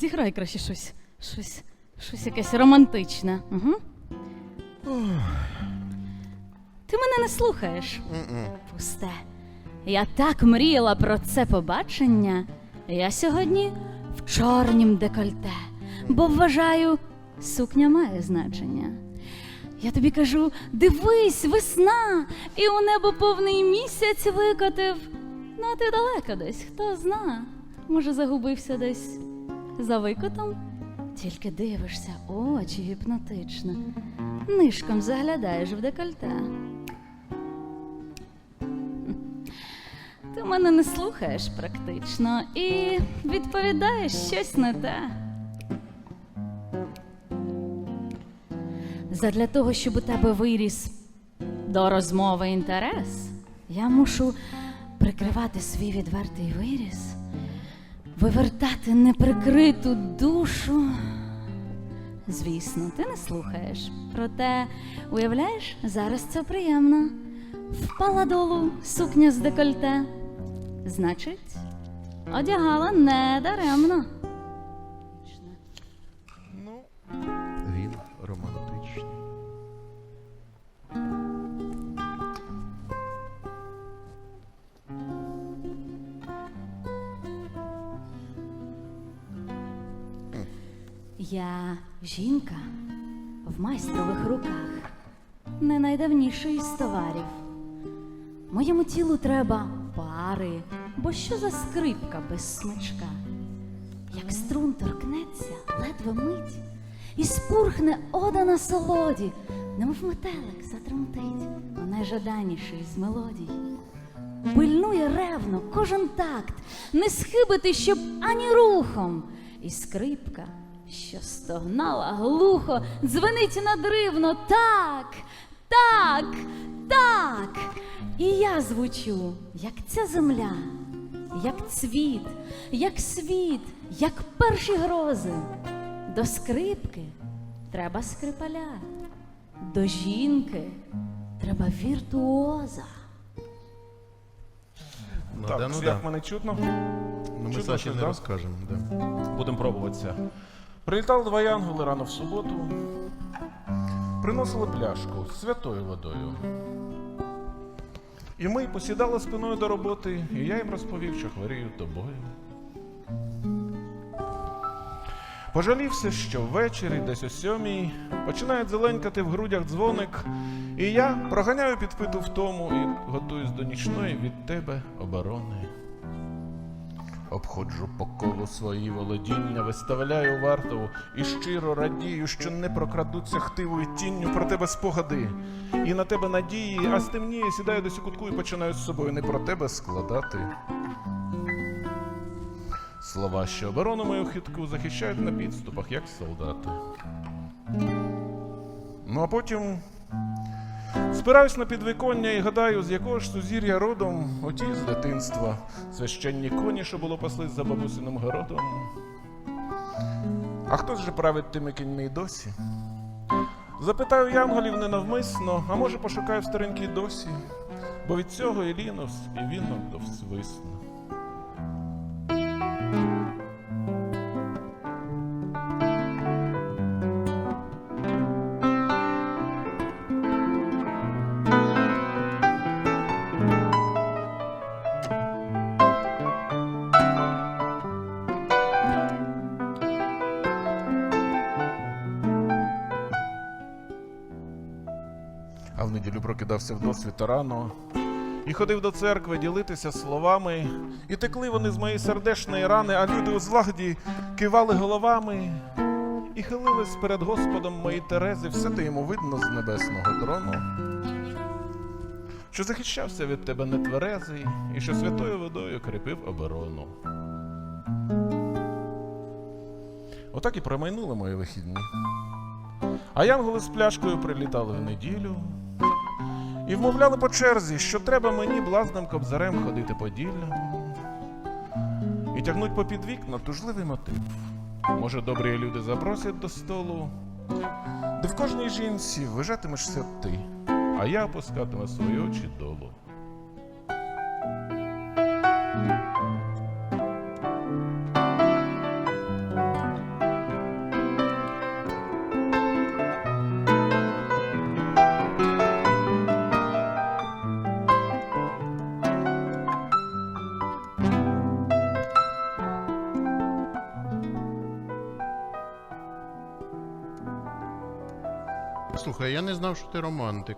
Зіграй краще щось. Щось. Щось якесь романтичне. Угу. Ти мене не слухаєш. Пусте. Я так мріяла про це побачення. Я сьогодні в чорнім декольте, бо вважаю, сукня має значення. Я тобі кажу: дивись, весна, і у небо повний місяць викотив. Ну, а ти далеко десь, хто зна. Може, загубився десь за викотом? Тільки дивишся, очі гіпнотично. Нишком заглядаєш в декольте. Ти мене не слухаєш практично і відповідаєш щось не те. Задля того, щоб у тебе виріс до розмови інтерес, я мушу прикривати свій відвертий виріс, вивертати неприкриту душу. Звісно, ти не слухаєш. Проте, уявляєш, зараз це приємно. Впала долу сукня з декольте. Значить, одягала не даремно. Я жінка в майстрових руках, не найдавніший із товарів. Моєму тілу треба пари, бо що за скрипка без смичка? Як струн торкнеться, ледве мить, і спурхне ода на солоді, немов метелик затремтить найжаданіший з мелодій. Пильнує ревно кожен такт, не схибити, щоб ані рухом. І скрипка, що стогнала глухо, дзвенить надривно так, так, так. І я звучу, як ця земля, як цвіт, як світ, як перші грози. До скрипки треба скрипаля, до жінки треба віртуоза. Ну, так, да, ну, як да. мене чутно? Ну, ми чутно Саші щось, не да? розкажемо. Да. Будемо пробуватися. Прилітали два янголи рано в суботу. Приносили пляшку з святою водою. І ми посідали спиною до роботи, і я їм розповів, що хворію тобою. Пожалівся, що ввечері, десь о сьомій, починають зеленькати в грудях дзвоник, і я проганяю підпиту втому і готуюсь до нічної від тебе оборони. Обходжу по колу свої володіння, виставляю вартову і щиро радію, що не прокрадуться хтивою тінню про тебе спогади. І на тебе надії, а стемніє, сідаю десь у кутку і починаю з собою не про тебе складати. Слова, що оборону мою хитку захищають на підступах, як солдати. Ну а потім Спираюсь на підвіконня і гадаю, з якого ж сузір'я родом, оті з дитинства, священні коні, що було паслись за бабусиним городом. А хто ж править тими кіньми й досі? Запитаю янголів ненавмисно, а може пошукаю в старенькій досі, бо від цього і лінус, і вінок довсвисно. А в неділю прокидався в досвіта рано і ходив до церкви ділитися словами, і текли вони з моєї сердешної рани, а люди у злагоді кивали головами і хилились перед Господом мої Терези, все те йому видно з небесного трону. Що захищався від тебе нетверезий, і що святою водою кріпив оборону. Отак і промайнули мої вихідні. А янголи з пляшкою прилітали в неділю і вмовляли по черзі, що треба мені блазним кобзарем ходити поділлям і тягнуть попід вікна тужливий мотив. Може, добрі люди запросять до столу, де в кожній жінці вижатимешся ти, а я опускатиму свої очі долу. Слухай, я не знав, що ти романтик.